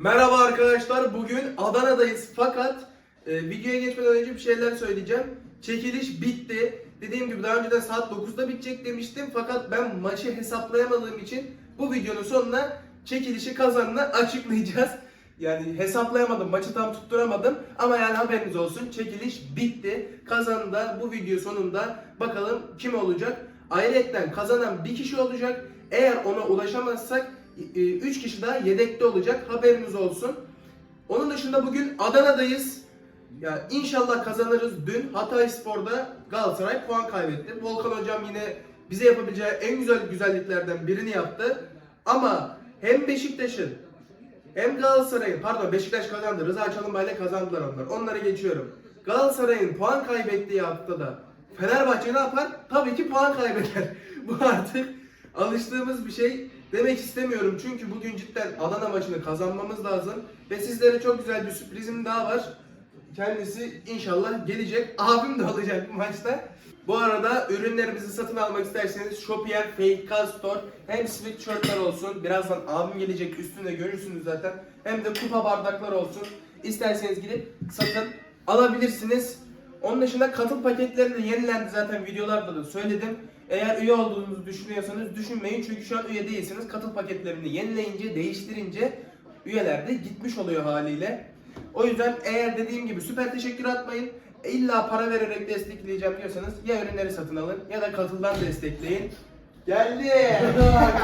Merhaba arkadaşlar. Bugün Adana'dayız fakat e, videoya geçmeden önce bir şeyler söyleyeceğim. Çekiliş bitti. Dediğim gibi daha önceden saat 9'da bitecek demiştim fakat ben maçı hesaplayamadığım için bu videonun sonuna çekilişi kazanını açıklayacağız. Yani hesaplayamadım, maçı tam tutturamadım ama yani haberiniz olsun çekiliş bitti. Kazanan da bu video sonunda bakalım kim olacak. Ayrıca kazanan bir kişi olacak. Eğer ona ulaşamazsak 3 kişi daha yedekte olacak. Haberiniz olsun. Onun dışında bugün Adana'dayız. Ya inşallah kazanırız. Dün Hatay Spor'da Galatasaray puan kaybetti. Volkan hocam yine bize yapabileceği en güzel güzelliklerden birini yaptı. Ama hem Beşiktaş'ın hem Galatasaray'ın pardon Beşiktaş kazandı. Rıza Çalınbay'la kazandılar onlar. Onları geçiyorum. Galatasaray'ın puan kaybettiği haftada Fenerbahçe ne yapar? Tabii ki puan kaybeder. Bu artık alıştığımız bir şey. Demek istemiyorum çünkü bugün cidden Adana maçını kazanmamız lazım. Ve sizlere çok güzel bir sürprizim daha var. Kendisi inşallah gelecek. Abim de olacak bu maçta. Bu arada ürünlerimizi satın almak isterseniz Shopier Fake Store hem sweatshirtler olsun birazdan abim gelecek üstünde görürsünüz zaten hem de kupa bardaklar olsun İsterseniz gidip satın alabilirsiniz. Onun dışında katıl paketleri de yenilendi zaten videolarda da söyledim. Eğer üye olduğunuzu düşünüyorsanız düşünmeyin çünkü şu an üye değilsiniz. Katıl paketlerini yenileyince, değiştirince üyeler de gitmiş oluyor haliyle. O yüzden eğer dediğim gibi süper teşekkür atmayın. İlla para vererek destekleyeceğim diyorsanız ya ürünleri satın alın ya da katıldan destekleyin. Geldi.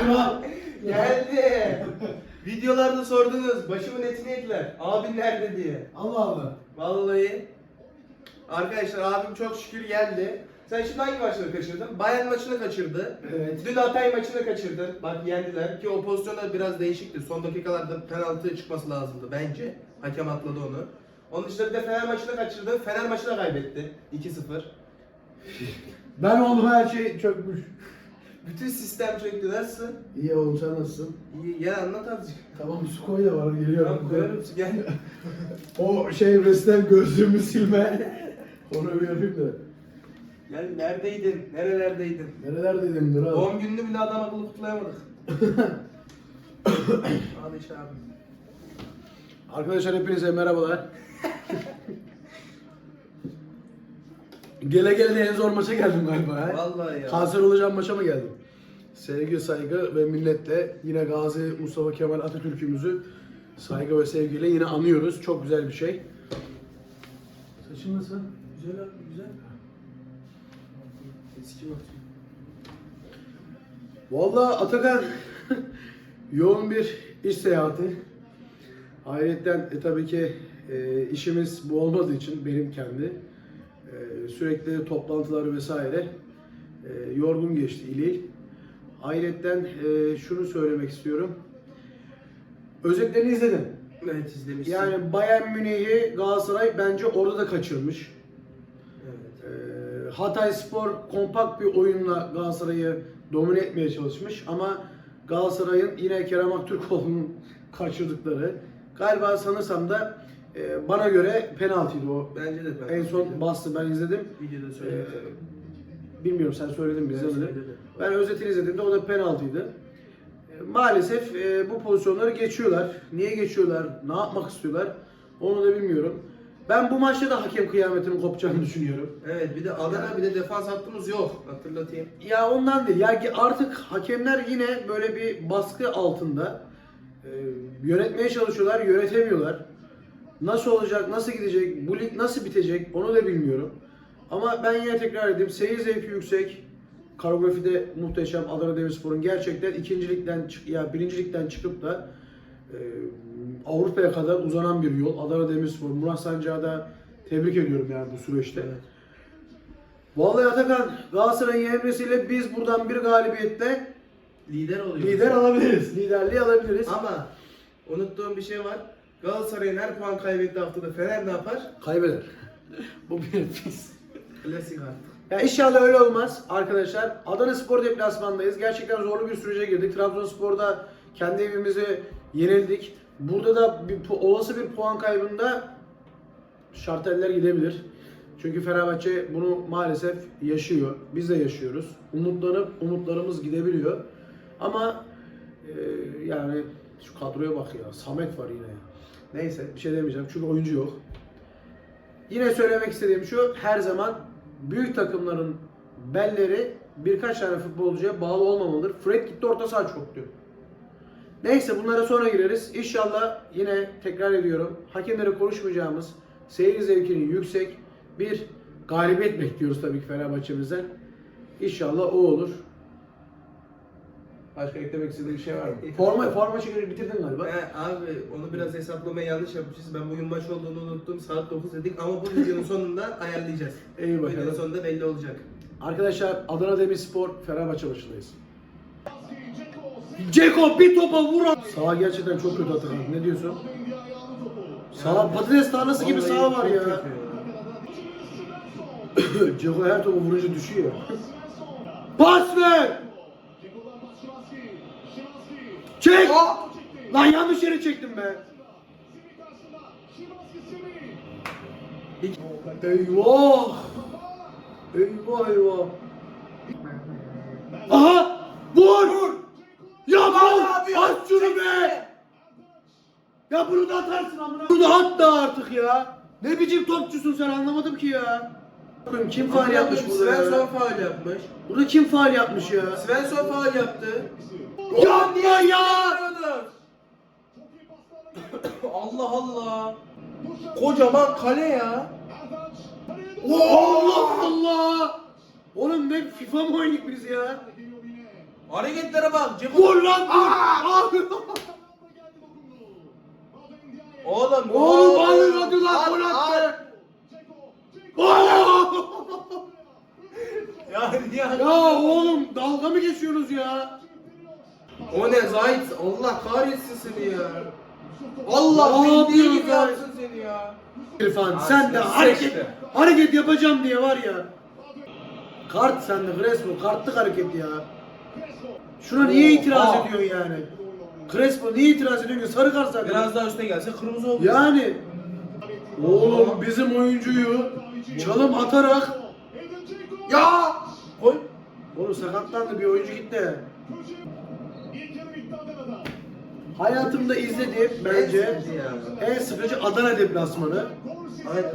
Kral. Geldi. Videolarda sordunuz başımın etini yediler. Abin nerede diye. Allah Allah. Vallahi arkadaşlar abim çok şükür geldi. Sen şimdi hangi maçları kaçırdın? Bayern maçını kaçırdı. Evet. Dün Hatay maçını kaçırdın. Bak yendiler ki o pozisyonda biraz değişikti. Son dakikalarda penaltı çıkması lazımdı bence. Hakem atladı onu. Onun dışında bir de Fener maçını kaçırdı. Fener maçı da kaybetti. 2-0. Ben oğlum her şey çökmüş. Bütün sistem çöktü. Nasılsın? İyi oğlum sen nasılsın? İyi. Gel anlat azıcık. Tamam su koy da var geliyorum. Tamam koyarım. Gel. O şey resten gözlüğümü silme. Onu bir yapayım da. Gel neredeydin? Nerelerdeydin? Nerelerdeydin Kral? Doğum gününü bile adam akıllı kutlayamadık. Abi işte abi. Arkadaşlar hepinize merhabalar. gele gele en zor maça geldim galiba. he? Vallahi ya. Kanser olacağım maça mı geldim? Sevgi, saygı ve minnetle yine Gazi Mustafa Kemal Atatürk'ümüzü saygı ve sevgiyle yine anıyoruz. Çok güzel bir şey. Saçın nasıl? Güzel abi güzel. Eski. Vallahi Atakan yoğun bir iş seyahati. Ayrıca e, tabii ki e, işimiz bu olmadığı için benim kendi e, sürekli toplantılar vesaire e, yorgun geçti il il. Ayrıca e, şunu söylemek istiyorum. Özetlerini izledim. Evet izlemişsin. Yani Bayern Münih'i Galatasaray bence orada da kaçırmış. Ee, Hatay Spor kompakt bir oyunla Galatasaray'ı domine etmeye çalışmış ama Galatasaray'ın yine Kerem Aktürkoğlu'nun kaçırdıkları galiba sanırsam da e, bana göre penaltıydı o. Bence de ben. En son bastı ben izledim. videoda Ee, söyledim. bilmiyorum sen söyledin mi söyledim. Ben özetini izlediğimde o da penaltıydı. E, Maalesef e, bu pozisyonları geçiyorlar. Niye geçiyorlar? Ne yapmak istiyorlar? Onu da bilmiyorum. Ben bu maçta da hakem kıyametinin kopacağını düşünüyorum. Evet bir de Adana bir de defans hattımız yok. Hatırlatayım. Ya ondan değil. Ya ki artık hakemler yine böyle bir baskı altında e, yönetmeye çalışıyorlar, yönetemiyorlar. Nasıl olacak, nasıl gidecek, bu lig nasıl bitecek onu da bilmiyorum. Ama ben yine tekrar edeyim. Seyir zevki yüksek. Koreografi de muhteşem. Adana Demirspor'un gerçekten ikincilikten çık ya birincilikten çıkıp da Avrupa'ya kadar uzanan bir yol. Adana Demirspor, Murat Sancak'ı da tebrik ediyorum yani bu süreçte. Evet. Vallahi Atakan Galatasaray'ın yenmesiyle biz buradan bir galibiyetle Lider oluyor. lider alabiliriz. Liderliği alabiliriz. Ama unuttuğum bir şey var. Galatasaray'ın her puan kaybettiği haftada Fener ne yapar? Kaybeder. Bu bir pis. Klasik artık. Ya inşallah öyle olmaz arkadaşlar. Adana Spor deplasmandayız. Gerçekten zorlu bir sürece girdik. Trabzonspor'da kendi evimizi yenildik. Burada da bir, olası bir puan kaybında şarteller gidebilir. Çünkü Fenerbahçe bunu maalesef yaşıyor. Biz de yaşıyoruz. Umutlanıp umutlarımız gidebiliyor. Ama e, yani Şu kadroya bak ya. Samet var yine. Neyse bir şey demeyeceğim çünkü oyuncu yok. Yine söylemek istediğim şu her zaman büyük takımların belleri birkaç tane futbolcuya bağlı olmamalıdır. Fred gitti orta saha çok diyor. Neyse bunlara sonra gireriz. İnşallah yine tekrar ediyorum. Hakemlere konuşmayacağımız seyir zevkinin yüksek bir galibiyet bekliyoruz tabii ki Fenerbahçe'mizden. İnşallah o olur. Başka eklemek istediğin bir şey var mı? Forma forma çekeri bitirdin galiba. He, abi onu biraz hesaplamaya yanlış yapmışız. Ben bugün maç olduğunu unuttum. Saat 9 dedik ama bu videonun sonunda ayarlayacağız. İyi bakalım. videonun sonunda belli olacak. Arkadaşlar Adana Demirspor Fenerbahçe başındayız. Ceko bir topa vur. Sağ gerçekten çok kötü Atakan. Ne diyorsun? Sağ patates tarlası gibi sağ var ya. Ceko her topu vurunca düşüyor. Pas ver. Çek. Lan yanlış yere çektim be. Eyvah. Eyvah eyvah. Aha! Vur! Ya vur! At şunu be! Ya bunu da atarsın amına. Bunu da at da artık ya. Ne biçim topçusun sen anlamadım ki ya. Bakın kim faal yapmış burada Svensson ya? faal yapmış. Burada kim faal yapmış ya? Svensson faal yaptı. Yapma ya! Allah Allah. Kocaman kale ya. Allah Allah! Oğlum ne FIFA mı oynadık biz ya? Hareketlere bak. Ceko. Vur lan vur! Abi! Oğlum. Oğlum anladı lan At, gol at. attı! Aa! Ya, ya. Ya oğlum dalga mı geçiyorsunuz ya? O ne Zahit? Allah kahretsin seni ya. Allah bildiği gibi yapsın seni ya. İrfan Aa, sen de hareket seçti. hareket yapacağım diye var ya. Kart sende Crespo kartlık hareket ya. Şuna niye itiraz Oha. ediyorsun yani? Crespo niye itiraz ediyorsun? Sarı kart zaten. Biraz daha üste gelse kırmızı olur. Yani oğlum bizim oyuncuyu çalım atarak Ya! Koy. Oğlum sakatlandı bir oyuncu gitti. Hayatımda izlediğim bence en sıkıcı Adana deplasmanı.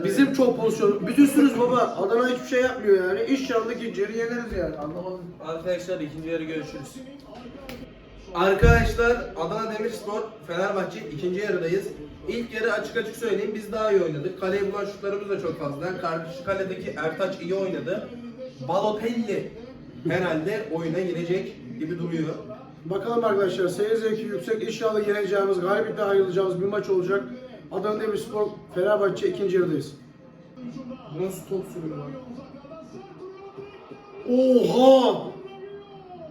Bizim çok pozisyon. Bütünsünüz baba. Adana hiçbir şey yapmıyor yani. İnşallah ikinci yarı yeneriz yani. Anlamadım. Arkadaşlar ikinci yarı görüşürüz. Arkadaşlar Adana Demirspor Fenerbahçe ikinci yarıdayız. İlk yarı açık açık söyleyeyim biz daha iyi oynadık. Kaleye bulan şutlarımız da çok fazla. Karşı kaledeki Ertaç iyi oynadı. Balotelli herhalde oyuna girecek gibi duruyor. Bakalım arkadaşlar seyir zevki yüksek. İnşallah yeneceğimiz, galibiyetle ayrılacağımız bir maç olacak. Adana Demirspor Fenerbahçe ikinci yarıdayız. Nasıl top sürüyor lan? Oha!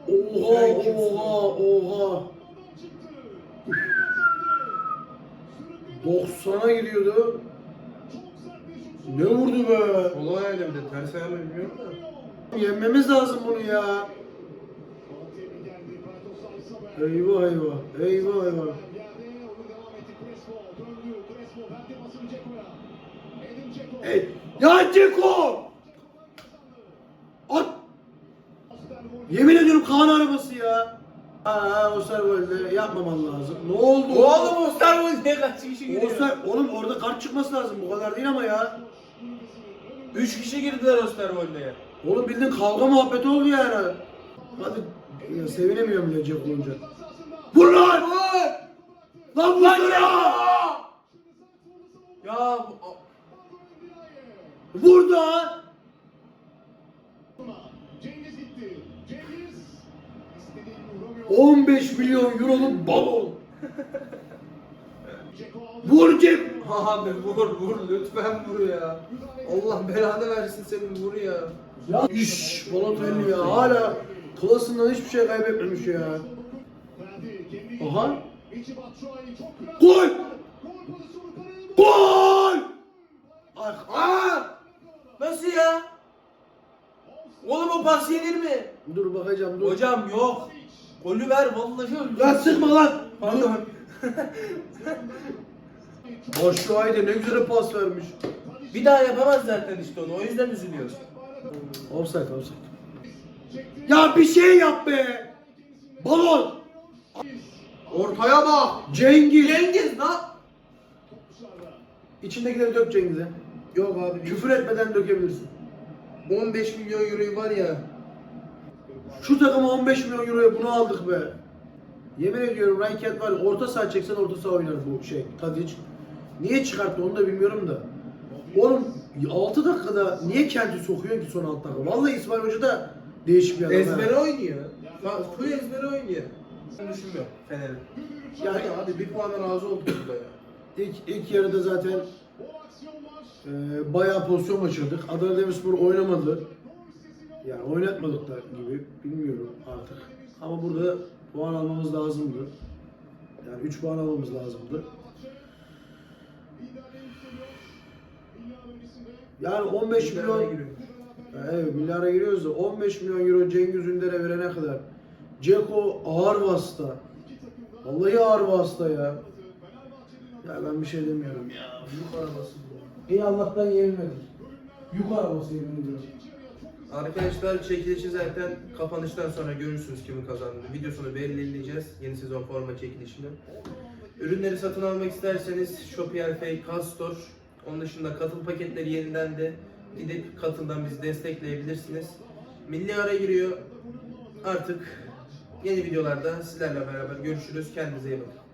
Oha, oha, oha. 90'a gidiyordu. Ne vurdu be? Kolay öyle bir de ters ayağımı bilmiyorum da. Yenmemiz lazım bunu ya. Eyvah eyvah. Eyvah eyvah. Ey, ya Ceko! At! Yemin ediyorum Kaan arabası ya. Aa, o golde yapmaman lazım. Ne oldu? Oğlum Osterwold diye kaç kişi giriyor? Oster, oğlum orada kart çıkması lazım. Bu kadar değil ama ya. 3 kişi girdiler Osterwold'e. Oğlum bildiğin kavga muhabbeti oldu yani. Hadi ya sevinemiyorum bile Ceko olunca. Vur lan! Lan vur ya! Ya bu- Vur da! Cengiz gitti. Cengiz istediği gibi vuramıyor. 15 milyon euroluk balon. Vur Ceko! Abi vur vur lütfen vur ya. Allah belanı versin senin vur ya. Ya iş Balotelli ya hala klasından hiçbir şey kaybetmemiş ya. Aha. Gol! Gol! Ah, Aa! Nasıl ya? Oğlum o pas yenir mi? dur bakacağım dur. Hocam yok. Golü ver vallahi öldü. Lan sıkma lan. Pardon. Boşluğa ne güzel pas vermiş. Bir daha yapamaz zaten işte onu. O yüzden üzülüyoruz. Offside offside. Ya bir şey yap be. Balon. Ortaya bak. Cengiz! Cengiz lan. İçindekileri dök Cengiz'e. Yok abi. Küfür etmeden dökebilirsin. 15 milyon euroyu var ya. Şu takıma 15 milyon euroya bunu aldık be. Yemin ediyorum Ranked var orta saha çeksen orta saha oynar bu şey Tadic. Niye çıkarttı onu da bilmiyorum da. Oğlum 6 dakikada niye kendi sokuyor ki son alt dakika? Vallahi İsmail Hoca da değişik bir adam. Ezbere oynuyor. Fa- Full ezbere oynuyor. Ben düşünmüyorum Fener'in. Yani abi bir puana razı olduk burada ya. İlk, ilk yarıda zaten e, bayağı pozisyon kaçırdık. Adana Demirspor oynamadı. Yani oynatmadık da gibi bilmiyorum artık. Ama burada puan almamız lazımdı. Yani 3 puan almamız lazımdı. Yani 15 Liderine milyon. Evet milyara giriyoruz da 15 milyon euro Cengiz Ünder'e verene kadar Ceko ağır vasıta. Vallahi ağır vasıta ya. Ya ben bir şey demiyorum ya. Yük arabası bu. İyi Allah'tan yenilmedik. Yük arabası yemin ediyorum. Arkadaşlar çekilişi zaten kapanıştan sonra görürsünüz kimin kazandığını. Videosunu belirleyeceğiz yeni sezon forma çekilişini. Ürünleri satın almak isterseniz Shopier Fake Castor. Onun dışında katıl paketleri yeniden de gidip katıldan bizi destekleyebilirsiniz. Milli ara giriyor. Artık yeni videolarda sizlerle beraber görüşürüz. Kendinize iyi bakın.